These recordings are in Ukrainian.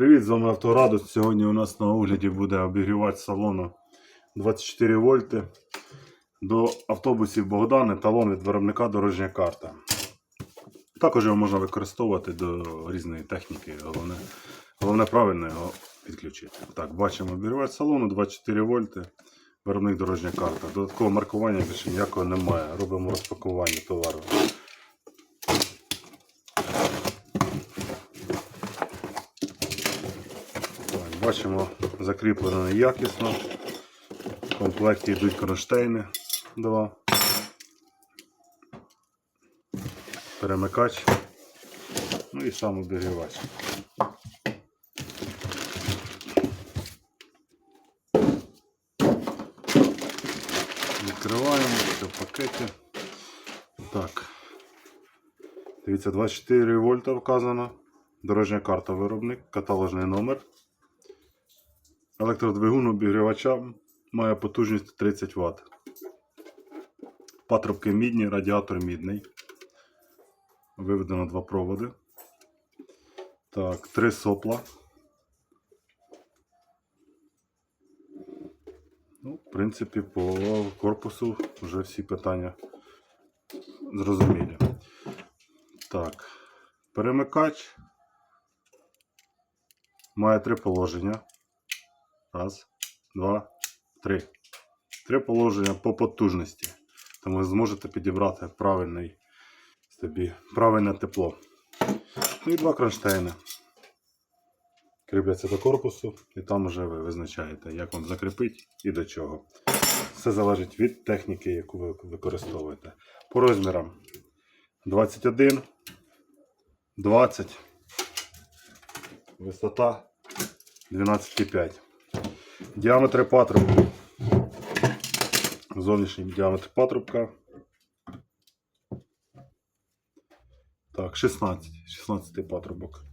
Привіт, з вами Авторадус. Сьогодні у нас на огляді буде обігрівач салону 24 вольти до автобусів Богдани, талон від виробника дорожня карта. Також його можна використовувати до різної техніки. Головне, головне правильно його підключити. Так, бачимо обігрівач салону 24 вольти. Виробник дорожня карта. Додаткового маркування більше ніякого немає. Робимо розпакування товару. Так, бачимо, закріплено якісно. В комплекті йдуть кронштейни два. Перемикач. Ну і сам обігрівач. Відкриваємо, все в пакеті. Так. Дивіться, 24 вольта вказано. Дорожня карта виробник, каталожний номер. Електродвигун обігрівача має потужність 30 Вт. Патрубки мідні, радіатор мідний. Виведено два проводи. Так, три сопла. Ну, в принципі, по корпусу вже всі питання зрозумілі. Так, перемикач має три положення. Раз, два, три. Три положення по потужності. Тому ви зможете підібрати правильний собі, правильне тепло. Ну і два кронштейни. Кріпляться до корпусу, і там вже ви визначаєте, як вам закріпити і до чого. Все залежить від техніки, яку ви використовуєте. По розмірам 21, 20, висота 12,5. Діаметри патрубку. Зовнішній діаметр патрубка. Так, 16. 16 патрубок.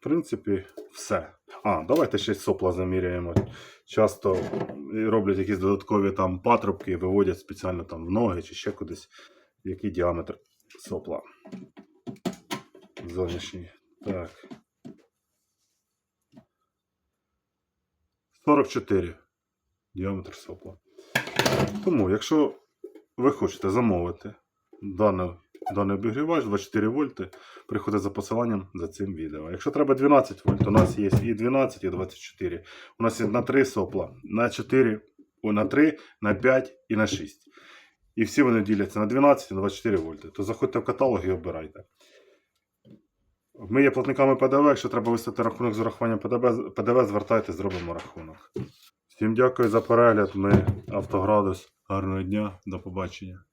В принципі, все. А, давайте ще сопла заміряємо. Часто роблять якісь додаткові там патрубки, виводять спеціально там в ноги чи ще кудись. Який діаметр сопла. Зовнішній. Так. 44 діаметр сопла. Тому, якщо ви хочете замовити даний, даний обігрівач 24 вольти, приходьте за посиланням за цим відео. Якщо треба 12 вольт, у нас є і 12, і 24. У нас є на 3 сопла, на 4, на 3, на 5 і на 6. І всі вони діляться на 12 і на 24 вольти. То заходьте в каталог і обирайте. Ми є платниками ПДВ. Якщо треба виставити рахунок з урахуванням ПДВ, ПДВ звертайтесь, зробимо рахунок. Всім дякую за перегляд. Ми Автоградус. Гарного дня, до побачення.